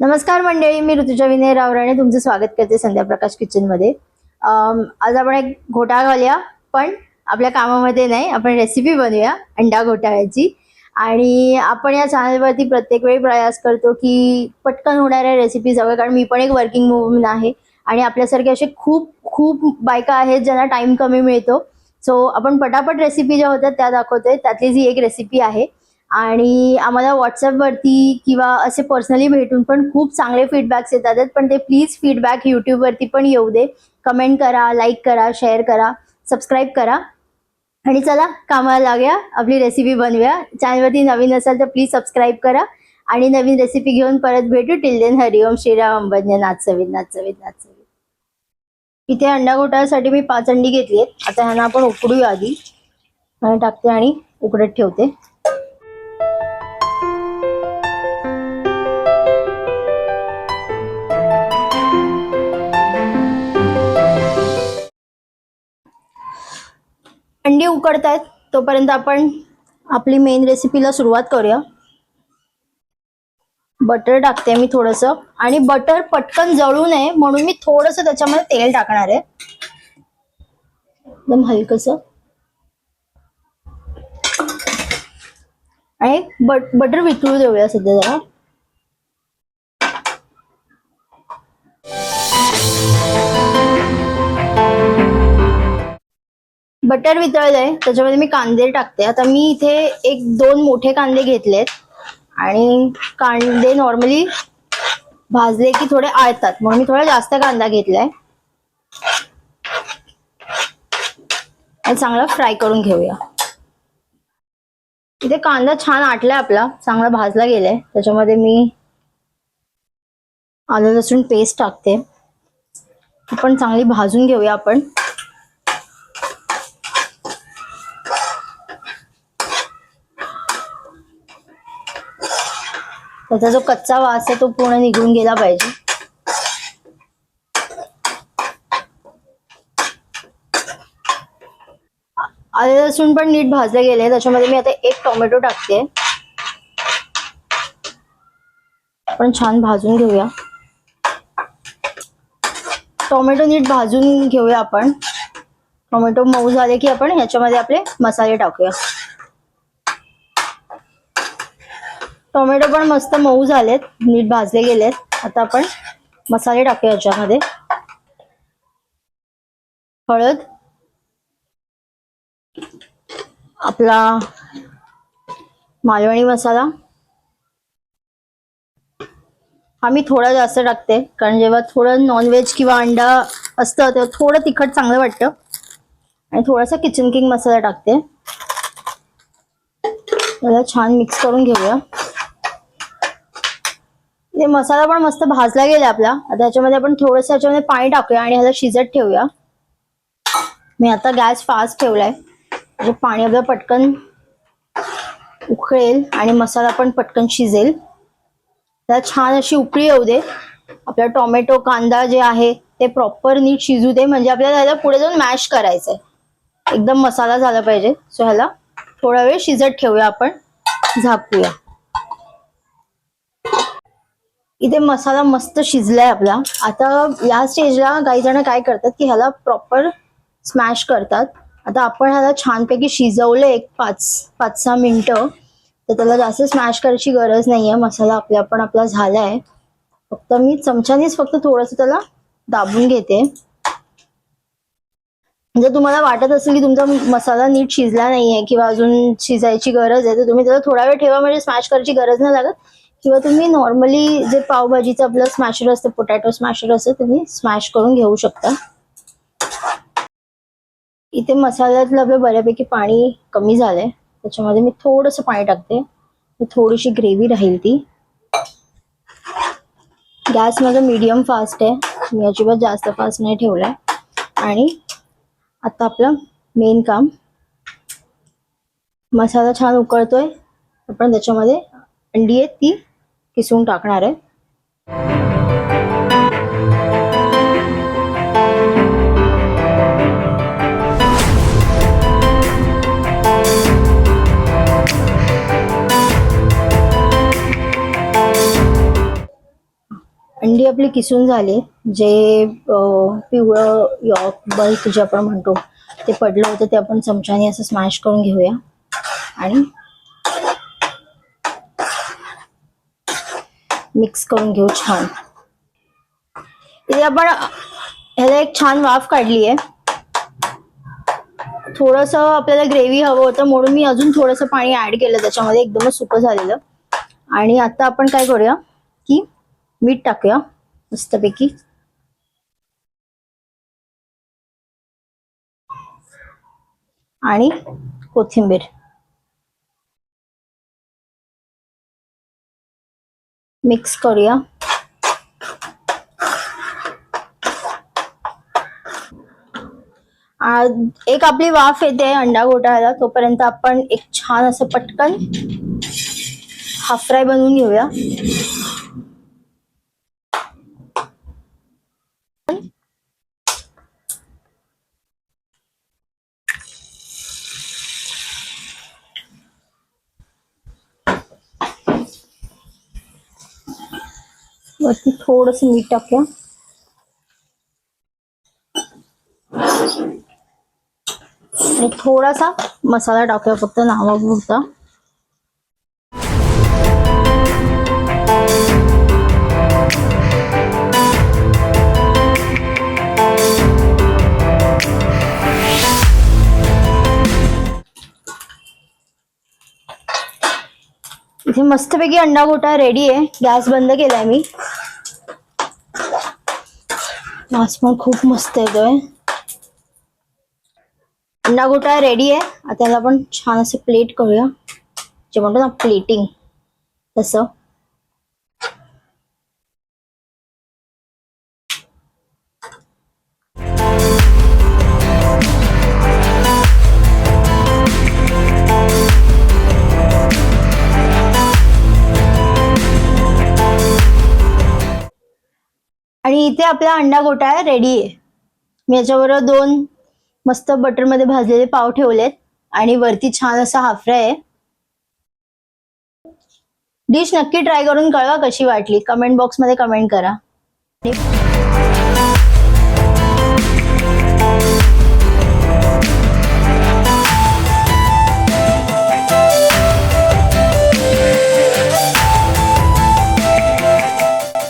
नमस्कार मंडळी मी ऋतुजा विनय रावराणे तुमचं स्वागत करते संध्या प्रकाश किचनमध्ये आज आपण एक घोटाळा घालूया पण आपल्या कामामध्ये नाही आपण रेसिपी बनवूया अंडा घोटाळ्याची. आणि आपण या चॅनलवरती प्रत्येक वेळी प्रयास करतो की पटकन होणाऱ्या रेसिपीज हव्या कारण मी पण एक वर्किंग वुमन आहे आणि आपल्यासारखे असे खूप खूप बायका आहेत ज्यांना टाईम कमी मिळतो. सो आपण पटापट रेसिपी ज्या होत्या त्या दाखवतोय त्यातली जी एक रेसिपी आहे आणि आम्हाला व्हॉट्सअपवरती किंवा असे पर्सनली भेटून पण खूप चांगले फीडबॅक्स येतात पण ते प्लीज फीडबॅक यूट्यूबवरती पण येऊ दे. कमेंट करा लाईक करा शेअर करा सबस्क्राईब करा. आणि चला कामाला लागूया. आपली रेसिपी बनवूया. चॅनलवरती नवीन असाल तर प्लीज सबस्क्राईब करा. आणि नवीन रेसिपी घेऊन परत भेटू. टिल देन हरिओम श्रीराम अंबज्ञ नाथ सवित नाथ सवित नाथ इथे अंडा घोटाळ्यासाठी मी पाच अंडी घेतली आहेत. आता ह्यांना आपण उकडूया आधी. टाकते आणि उकडत ठेवते. अंडी उकडतायत तोपर्यंत आपण आपली मेन रेसिपीला सुरुवात करूया. बटर टाकते मी थोडस. आणि बटर पटकन जळू नये म्हणून मी थोडस त्याच्यामध्ये तेल टाकणार आहे. एकदम हलकस. आणि बट बटर वितळू देऊया सध्या जरा. बटर वितळलंय त्याच्यामध्ये मी कांदे टाकते. आता मी इथे एक दोन मोठे कांदे घेतलेत. आणि कांदे नॉर्मली भाजले की थोडे आळतात. म्हणून मी थोडा जास्त कांदा घेतलाय. आणि चांगला फ्राय करून घेऊया. इथे कांदा छान आटलाय आपला. चांगला भाजला गेलाय. त्याच्यामध्ये मी आलं लसूण पेस्ट टाकते. पण चांगली भाजून घेऊया आपण. त्याचा जो कच्चा वास आहे तो पूर्ण निघून गेला पाहिजे. आले लसूण पण नीट भाजले गेले त्याच्यामध्ये मी आता एक टोमॅटो टाकते. पण छान भाजून घेऊया. टोमॅटो नीट भाजून घेऊया आपण. टोमॅटो मऊ झाले की आपण ह्याच्यामध्ये आपले मसाले टाकूया. टोमॅटो पण मस्त मऊ झालेत नीट भाजले गेलेत. आता आपण मसाले टाकूया याच्यामध्ये. हळद. आपला मालवणी मसाला. हा मी थोडा जास्त टाकते कारण जेव्हा थोडं नॉनव्हेज किंवा अंडा असतं तेव्हा थोडं तिखट चांगलं वाटतं. आणि थोडासा किचन किंग मसाला टाकते. त्याला छान मिक्स करून घेऊया. ते मसाला पण मस्त भाजला गेला आपला. आता ह्याच्यामध्ये आपण थोडस ह्याच्यामध्ये पाणी टाकूया आणि ह्याला शिजत ठेवूया. मी आता गॅस फास्ट ठेवलाय. म्हणजे पाणी आपलं पटकन उकळेल आणि मसाला पण पटकन शिजेल. त्याला छान अशी उकळी येऊ दे. आपला टोमॅटो कांदा जे आहे ते प्रॉपर नीट शिजू दे. म्हणजे आपल्याला ह्याला पुढे जाऊन मॅश करायचंय. एकदम मसाला झाला पाहिजे. सो ह्याला थोडा वेळ शिजत ठेवूया आपण. झाकूया. इथे मसाला मस्त शिजलाय आपला. आता या स्टेजला काही जण काय करतात की ह्याला प्रॉपर स्मॅश करतात. आता आपण ह्याला छानपैकी शिजवलं एक पाच पाच सहा मिनिट. तर त्याला जास्त स्मॅश करायची गरज नाहीये. मसाला आपला पण आपला झालाय. फक्त मी चमच्यानेच फक्त थोडस त्याला दाबून घेते. जर तुम्हाला वाटत असेल की तुमचा मसाला नीट शिजला नाहीये किंवा अजून शिजायची गरज आहे तर तुम्ही त्याला थोडा वेळ ठेवा. म्हणजे स्मॅश करायची गरज नाही लागत. किंवा तुम्ही नॉर्मली जे पावभाजीचं आपलं स्मॅशर असतं पोटॅटो स्मॅशर असतं तुम्ही स्मॅश करून घेऊ शकता. इथे मसाल्यातलं आपलं बऱ्यापैकी पाणी कमी झालंय. त्याच्यामध्ये मी थोडंसं पाणी टाकते. थोडीशी ग्रेव्ही राहील ती. गॅस माझा मीडियम फास्ट आहे. मी अजिबात जास्त फास्ट नाही ठेवलाय. आणि आता आपलं मेन काम. मसाला छान उकळतोय. आपण त्याच्यामध्ये अंडी आहेत ती. किसून टाकणार आहे. अंडी आपली किसून झाली. जे पिवळं यॉक बल्क जे आपण म्हणतो ते पडलं होतं ते आपण चमच्याने असं स्मॅश करून घेऊया. आणि मिक्स करून घेऊ छान. इथे आपण ह्याला एक छान वाफ काढली आहे थोडस आपल्याला ग्रेव्ही हवं होतं म्हणून मी अजून थोडंसं पाणी ऍड केलं त्याच्यामध्ये एकदमच सुकं झालेलं. आणि आता आपण काय करूया की मीठ टाकूया मस्तपैकी. आणि कोथिंबीर. मिक्स करूया. एक आपली वाफ येते अंडा घोटाळ्याला तोपर्यंत आपण एक छान असं पटकन हाफ फ्राय बनवून घेऊया. वरती थोडस मीठ टाकूया आणि थोडासा मसाला टाकूया फक्त नावापुरता इथे मस्तपैकी अंडा गोटा रेडी आहे गॅस बंद केलाय मी वास पण खूप मस्त येतोय अंडा गोटा रेडी आहे? आता आपण छान असं प्लेट करूया. जे म्हणतो ना प्लेटिंग तसं. इथे आपला अंडा घोटाळा रेडी आहे. मी याच्याबरोबर दोन मस्त बटरमध्ये भाजलेले पाव ठेवलेत आणि वरती छान असा हाफरा आहे. डिश नक्की ट्राय करून कळवा कशी वाटली. कमेंट बॉक्समध्ये कमेंट करा.